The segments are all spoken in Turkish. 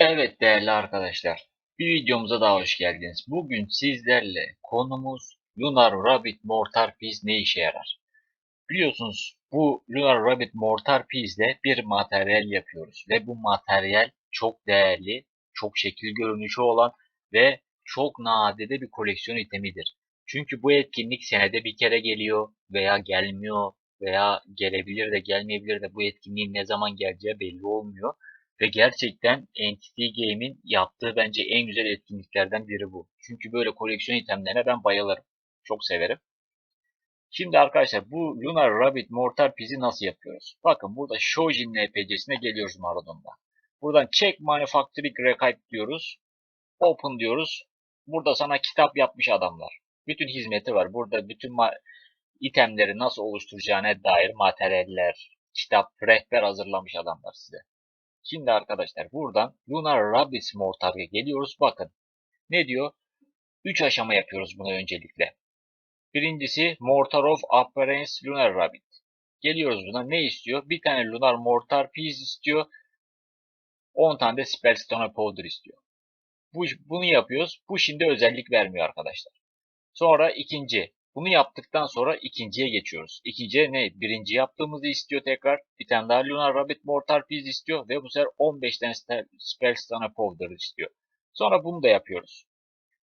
Evet değerli arkadaşlar, bir videomuza daha hoş geldiniz. Bugün sizlerle konumuz Lunar Rabbit Mortar Piece ne işe yarar? Biliyorsunuz bu Lunar Rabbit Mortar Piece ile bir materyal yapıyoruz ve bu materyal çok değerli, çok şekil görünüşü olan ve çok nadide bir koleksiyon itemidir. Çünkü bu etkinlik senede bir kere geliyor veya gelmiyor veya gelebilir de gelmeyebilir de bu etkinliğin ne zaman geleceği belli olmuyor. Ve gerçekten Entity Game'in yaptığı bence en güzel etkinliklerden biri bu. Çünkü böyle koleksiyon itemlerine ben bayılırım. Çok severim. Şimdi arkadaşlar bu Lunar Rabbit Mortar Piece'i nasıl yapıyoruz? Bakın burada Shojin NPC'sine geliyoruz Maradon'da. Buradan Check Manufacturing Receipt diyoruz. Open diyoruz. Burada sana kitap yapmış adamlar. Bütün hizmeti var. Burada bütün itemleri nasıl oluşturacağına dair materyaller, kitap, rehber hazırlamış adamlar size. Şimdi arkadaşlar buradan Lunar Rabbit Mortar'a geliyoruz. Bakın ne diyor? 3 aşama yapıyoruz bunu öncelikle. Birincisi Mortar of Appearance Lunar Rabbit. Geliyoruz buna. Ne istiyor? Bir tane Lunar Mortar Piece istiyor. 10 tane de Spellstone Powder istiyor. Bu, bunu yapıyoruz. Bu şimdi özellik vermiyor arkadaşlar. Sonra ikinci. Bunu yaptıktan sonra ikinciye geçiyoruz. İkinciye ne? Birinci yaptığımızı istiyor tekrar. Bir tane daha Lunar Rabbit Mortar Piece istiyor. Ve bu sefer 15 tane Spellstone Powder istiyor. Sonra bunu da yapıyoruz.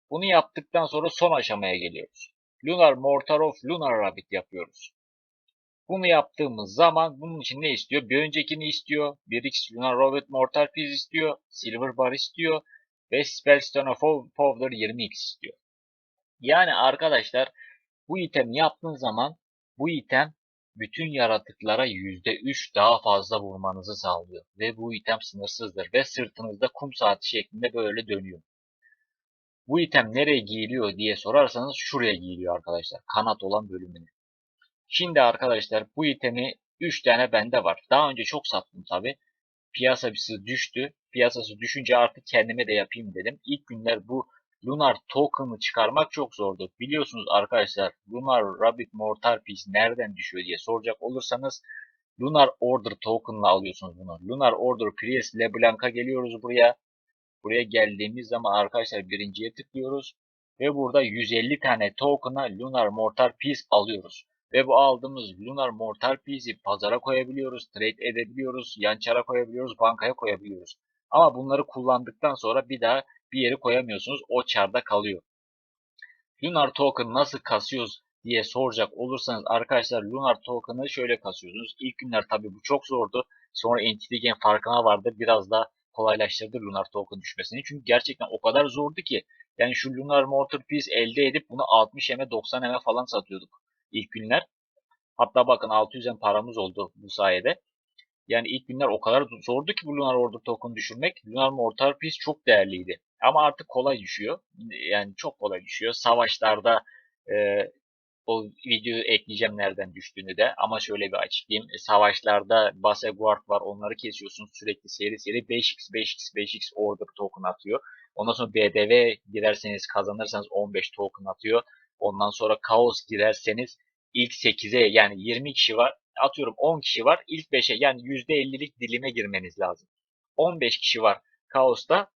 Bunu yaptıktan sonra son aşamaya geliyoruz. Lunar Mortar of Lunar Rabbit yapıyoruz. Bunu yaptığımız zaman bunun için ne istiyor? Bir öncekini istiyor. 1x Lunar Rabbit Mortar Piece istiyor. Silver Bar istiyor. Ve Spellstone of Powder 20x istiyor. Yani arkadaşlar bu item yaptığın zaman bu item bütün yaratıklara %3 daha fazla vurmanızı sağlıyor. Ve bu item sınırsızdır ve sırtınızda kum saati şeklinde böyle dönüyor. Bu item nereye giyiliyor diye sorarsanız şuraya giyiliyor arkadaşlar. Kanat olan bölümüne. Şimdi arkadaşlar bu itemi 3 tane bende var. Daha önce çok sattım tabi. Piyasası düştü. Piyasası düşünce artık kendime de yapayım dedim. İlk günler bu Lunar Token'ı çıkarmak çok zordu. Biliyorsunuz arkadaşlar Lunar Rabbit Mortar Piece nereden düşüyor diye soracak olursanız Lunar Order Token'la alıyorsunuz bunu. Lunar Order Priest LeBlanc'a geliyoruz buraya. Buraya geldiğimiz zaman arkadaşlar birinciye tıklıyoruz. Ve burada 150 tane token'a Lunar Mortar Piece alıyoruz. Ve bu aldığımız Lunar Mortar Piece'i pazara koyabiliyoruz, trade edebiliyoruz, yan çara koyabiliyoruz, bankaya koyabiliyoruz. Ama bunları kullandıktan sonra bir daha bir yere koyamıyorsunuz. O çarda kalıyor. Lunar Token nasıl kasıyoruz diye soracak olursanız arkadaşlar Lunar Token'ı şöyle kasıyorsunuz. İlk günler tabi bu çok zordu. Sonra Entity Game farkına vardı. Biraz da kolaylaştırdı Lunar Token düşmesini. Çünkü gerçekten o kadar zordu ki. Yani şu Lunar Mortar Piece elde edip bunu 60 eme 90 eme falan satıyorduk ilk günler. Hatta bakın 600 em paramız oldu bu sayede. Yani ilk günler o kadar zordu ki bu Lunar Order Token düşürmek. Lunar Mortar Piece çok değerliydi. Ama artık kolay düşüyor. Yani çok kolay düşüyor. Savaşlarda e, o videoyu ekleyeceğim nereden düştüğünü de ama şöyle bir açıklayayım. E, savaşlarda Base Guard var onları kesiyorsunuz sürekli seri seri 5x 5x 5x order token atıyor. Ondan sonra BDV girerseniz kazanırsanız 15 token atıyor. Ondan sonra Chaos girerseniz ilk 8'e yani 20 kişi var atıyorum 10 kişi var ilk 5'e yani %50'lik dilime girmeniz lazım. 15 kişi var Chaos'ta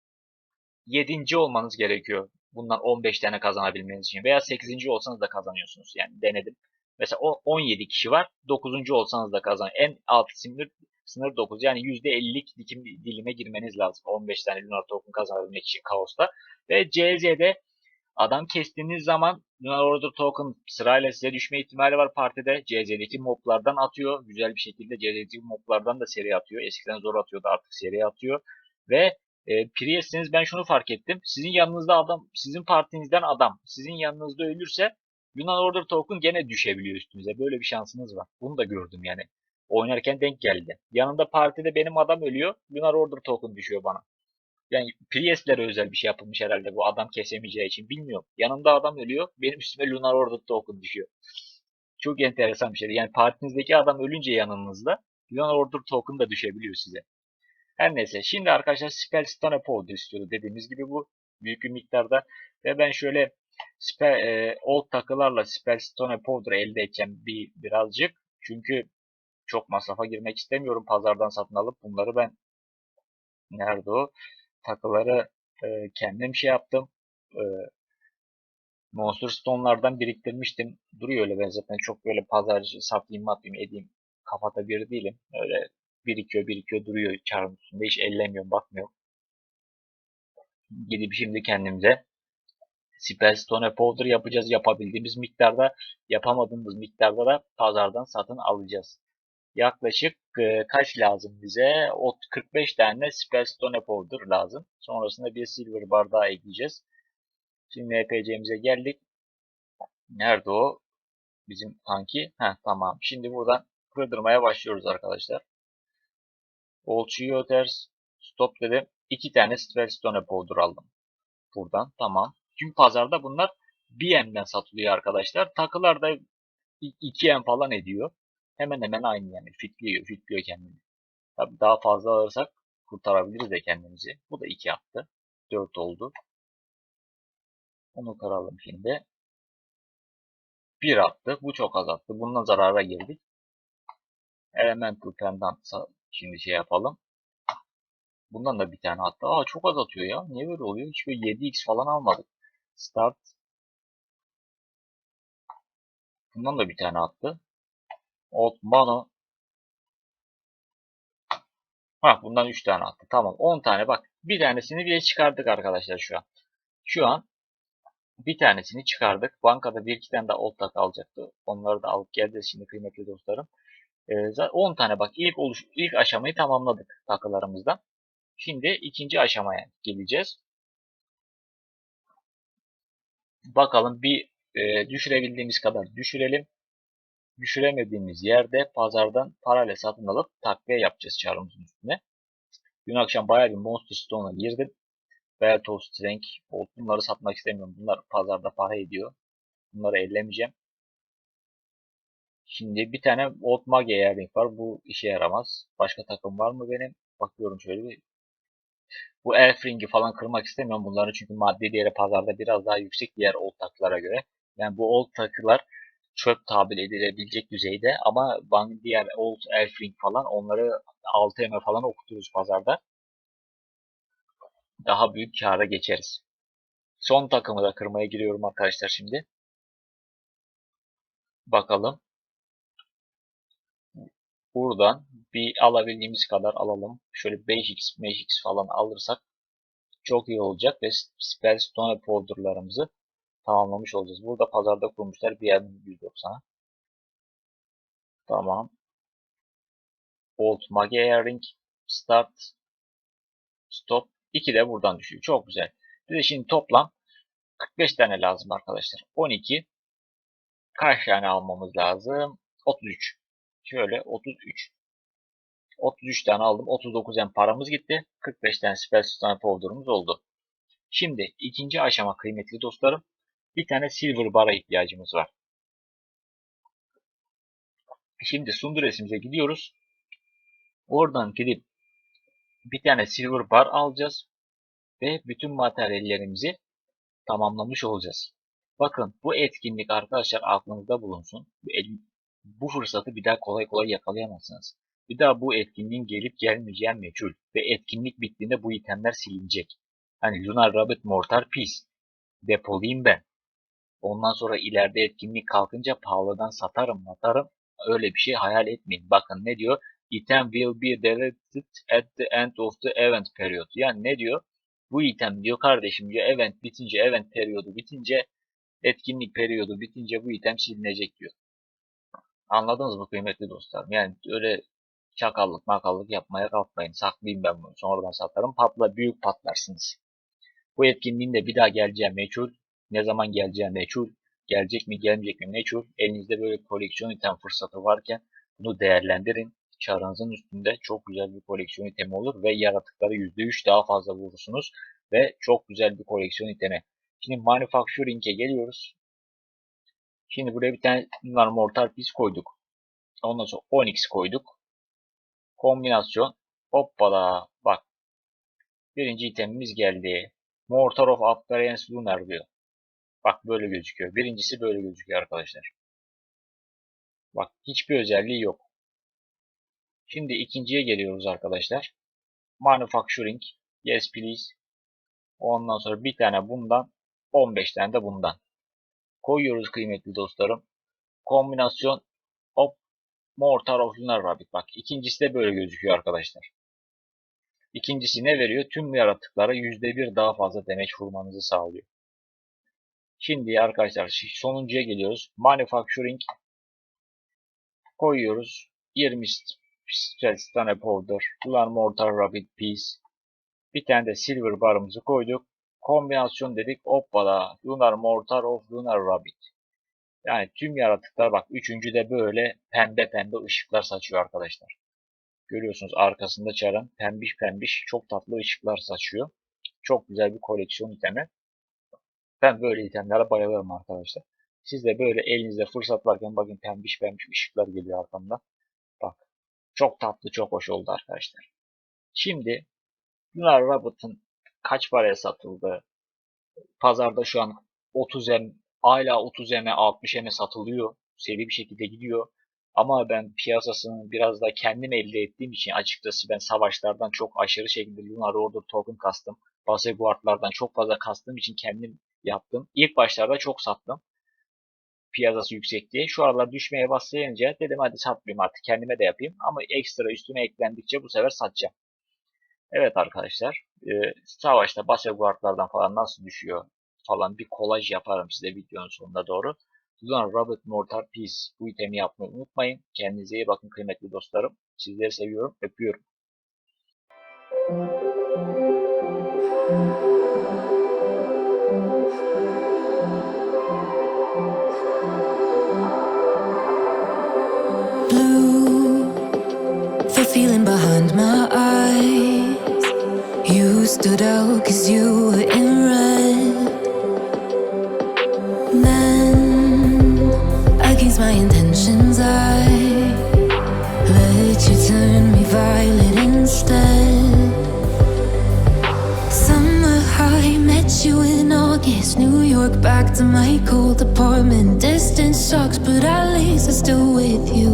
7. olmanız gerekiyor bundan 15 tane kazanabilmeniz için veya 8. olsanız da kazanıyorsunuz. Yani denedim. Mesela 17 kişi var. 9. olsanız da kazan. En alt sınır sınır 9. Yani %50'lik dikim dilime girmeniz lazım. 15 tane Lunar Token kazanabilmek için Kaos'ta. Ve CZ'de adam kestiğiniz zaman Lunar Order Token sırayla size düşme ihtimali var partide. CZ'deki moblardan atıyor. Güzel bir şekilde CZ'deki moblardan da seri atıyor. Eskiden zor atıyordu artık seri atıyor. Ve e, Priest'seniz ben şunu fark ettim. Sizin yanınızda adam, sizin partinizden adam sizin yanınızda ölürse Yunan Order Token gene düşebiliyor üstünüze. Böyle bir şansınız var. Bunu da gördüm yani. Oynarken denk geldi. Yanında partide benim adam ölüyor. Yunan Order Token düşüyor bana. Yani Priest'lere özel bir şey yapılmış herhalde bu adam kesemeyeceği için bilmiyorum. Yanımda adam ölüyor. Benim üstüme Lunar Order Token düşüyor. Çok enteresan bir şey. Yani partinizdeki adam ölünce yanınızda Lunar Order Token da düşebiliyor size. Her neyse. Şimdi arkadaşlar Spellstone Powder istiyordu. Dediğimiz gibi bu büyük bir miktarda. Ve ben şöyle spell, e, old takılarla Spellstone Powder elde edeceğim bir birazcık. Çünkü çok masrafa girmek istemiyorum. Pazardan satın alıp bunları ben nerede o? takıları e, kendim şey yaptım. E, Monster Stone'lardan biriktirmiştim. Duruyor öyle ben zaten çok böyle pazarcı satayım atayım edeyim kafada biri değilim. Öyle birikiyor birikiyor duruyor çarın üstünde hiç ellemiyorum bakmıyorum. Gidip şimdi kendimize Spellstone Powder yapacağız. Yapabildiğimiz miktarda yapamadığımız miktarda da pazardan satın alacağız. Yaklaşık e, kaç lazım bize? O 45 tane Spellstone Powder lazım. Sonrasında bir Silver Bar ekleyeceğiz. Şimdi NPC'mize geldik. Nerede o? Bizim kanki. Heh tamam. Şimdi buradan kırdırmaya başlıyoruz arkadaşlar. All Ters Stop dedim. İki tane Spellstone Powder aldım. Buradan tamam. Çünkü pazarda bunlar 1M'den satılıyor arkadaşlar. Takılar da 2M falan ediyor. Hemen hemen aynı yani. Fitliyor, fitliyor kendini. Tabi daha fazla alırsak kurtarabiliriz de kendimizi. Bu da 2 attı. 4 oldu. Onu karalım şimdi. 1 attı. Bu çok az attı. Bununla zarara girdik. Elemental Pendant şimdi şey yapalım. Bundan da bir tane attı. Aa çok az atıyor ya. Niye böyle oluyor? Hiç böyle 7x falan almadık. Start. Bundan da bir tane attı. Old Mano. Ha bundan 3 tane attı. Tamam 10 tane bak. Bir tanesini bile çıkardık arkadaşlar şu an. Şu an bir tanesini çıkardık. Bankada bir iki tane daha old tak alacaktı. Onları da alıp geleceğiz şimdi kıymetli dostlarım. Ee, 10 tane bak ilk oluş ilk aşamayı tamamladık takılarımızdan. Şimdi ikinci aşamaya geleceğiz. Bakalım bir e, düşürebildiğimiz kadar düşürelim. Düşüremediğimiz yerde pazardan parayla satın alıp takviye yapacağız çarımızın üstüne. Dün akşam bayağı bir Monster Stone'a girdim. Belt of Strength, bunları satmak istemiyorum. Bunlar pazarda para ediyor. Bunları ellemeyeceğim. Şimdi bir tane Old Mage Earring var. Bu işe yaramaz. Başka takım var mı benim? Bakıyorum şöyle bir. Bu Elf Ring'i falan kırmak istemiyorum bunları çünkü maddi değeri pazarda biraz daha yüksek diğer old takılara göre. Yani bu old takılar çöp tabir edilebilecek düzeyde ama diğer old Elf Ring falan onları 6M falan okuturuz pazarda. Daha büyük kâra geçeriz. Son takımı da kırmaya giriyorum arkadaşlar şimdi. Bakalım. Buradan bir alabildiğimiz kadar alalım. Şöyle 5x, 5x falan alırsak çok iyi olacak ve Spellstone Powder'larımızı tamamlamış olacağız. Burada pazarda kurmuşlar bir yer 190'a. Tamam. Old Mage Earring Start Stop 2 de buradan düşüyor. Çok güzel. Bize şimdi toplam 45 tane lazım arkadaşlar. 12 kaç tane almamız lazım? 33. Şöyle 33. 33 tane aldım. 39 en paramız gitti. 45 tane Spellstone Powder'ımız oldu. Şimdi ikinci aşama kıymetli dostlarım. Bir tane Silver Bar'a ihtiyacımız var. Şimdi sundur resimize gidiyoruz. Oradan gidip bir tane Silver Bar alacağız. Ve bütün materyallerimizi tamamlamış olacağız. Bakın bu etkinlik arkadaşlar aklınızda bulunsun. Bu fırsatı bir daha kolay kolay yakalayamazsınız. Bir daha bu etkinliğin gelip gelmeyeceği meçhul. Ve etkinlik bittiğinde bu itemler silinecek. Hani Lunar Rabbit Mortar Piece. Depolayayım ben. Ondan sonra ileride etkinlik kalkınca pahalıdan satarım atarım. Öyle bir şey hayal etmeyin. Bakın ne diyor? Item will be deleted at the end of the event period. Yani ne diyor? Bu item diyor kardeşim diyor event bitince event periyodu bitince etkinlik periyodu bitince bu item silinecek diyor. Anladınız mı kıymetli dostlarım? Yani öyle çakallık makallık yapmaya kalkmayın. Saklayayım ben bunu. Sonradan satarım. Patla büyük patlarsınız. Bu etkinliğin de bir daha geleceği meçhul. Ne zaman geleceği meçhul. Gelecek mi gelmeyecek mi meçhul. Elinizde böyle koleksiyon item fırsatı varken bunu değerlendirin. Çarınızın üstünde çok güzel bir koleksiyon itemi olur ve yaratıkları %3 daha fazla vurursunuz ve çok güzel bir koleksiyon itemi. Şimdi Manufacturing'e geliyoruz. Şimdi buraya bir tane Lunar Mortar Piece koyduk. Ondan sonra Onyx koyduk. Kombinasyon. Hoppala. Bak. Birinci itemimiz geldi. Mortar of Appearance Lunar diyor. Bak böyle gözüküyor. Birincisi böyle gözüküyor arkadaşlar. Bak hiçbir özelliği yok. Şimdi ikinciye geliyoruz arkadaşlar. Manufacturing Yes please. Ondan sonra bir tane bundan. 15 tane de bundan. Koyuyoruz kıymetli dostlarım. Kombinasyon hop Mortar of Lunar Rabbit. Bak ikincisi de böyle gözüküyor arkadaşlar. İkincisi ne veriyor? Tüm yaratıklara %1 daha fazla demeç vurmanızı sağlıyor. Şimdi arkadaşlar sonuncuya geliyoruz. Manufacturing koyuyoruz. 20 stress tane powder. Lunar Mortar Rabbit Piece. Bir tane de silver barımızı koyduk. Kombinasyon dedik. Hoppala. Lunar Mortar of Lunar Rabbit. Yani tüm yaratıklar bak üçüncü de böyle pembe pembe ışıklar saçıyor arkadaşlar. Görüyorsunuz arkasında çarın pembiş pembiş çok tatlı ışıklar saçıyor. Çok güzel bir koleksiyon itemi. Ben böyle itemlere bayılırım arkadaşlar. Siz de böyle elinizde fırsat varken bakın pembiş pembiş ışıklar geliyor arkamda. Bak çok tatlı çok hoş oldu arkadaşlar. Şimdi Lunar Rabbit'ın kaç paraya satıldığı pazarda şu an 30 M hala 30 M'e 60 M'e satılıyor. Seri bir şekilde gidiyor. Ama ben piyasasını biraz da kendim elde ettiğim için açıkçası ben savaşlardan çok aşırı şekilde Lunar Order token kastım. Baseguardlardan çok fazla kastığım için kendim yaptım. İlk başlarda çok sattım. Piyasası yüksek diye. Şu aralar düşmeye başlayınca dedim hadi satmayayım artık kendime de yapayım. Ama ekstra üstüne eklendikçe bu sefer satacağım. Evet arkadaşlar. E, savaşta Baseguardlardan falan nasıl düşüyor falan bir kolaj yaparım size videonun sonunda doğru. Lunar Robert Mortar Peace bu itemi yapmayı unutmayın. Kendinize iyi bakın kıymetli dostlarım. Sizleri seviyorum, öpüyorum. To my cold apartment. Distance sucks, but at least I'm still with you.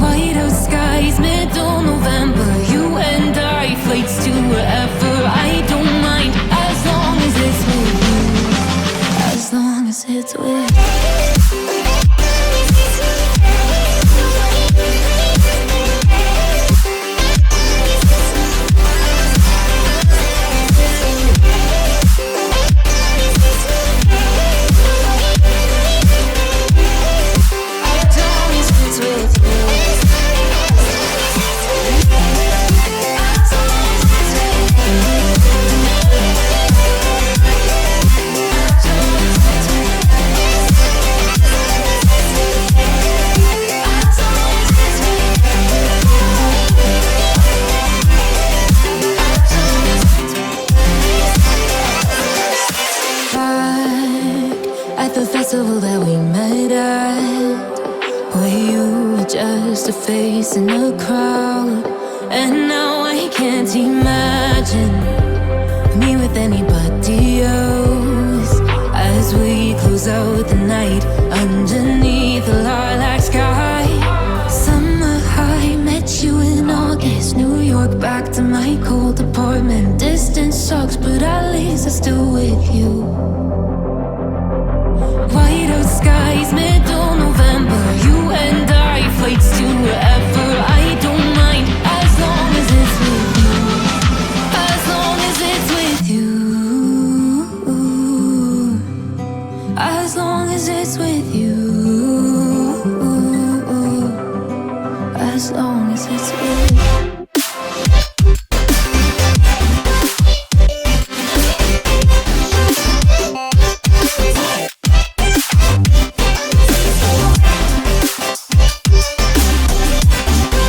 White out skies, middle November. You and I, flights to wherever. I don't mind as long as it's with you. As long as it's with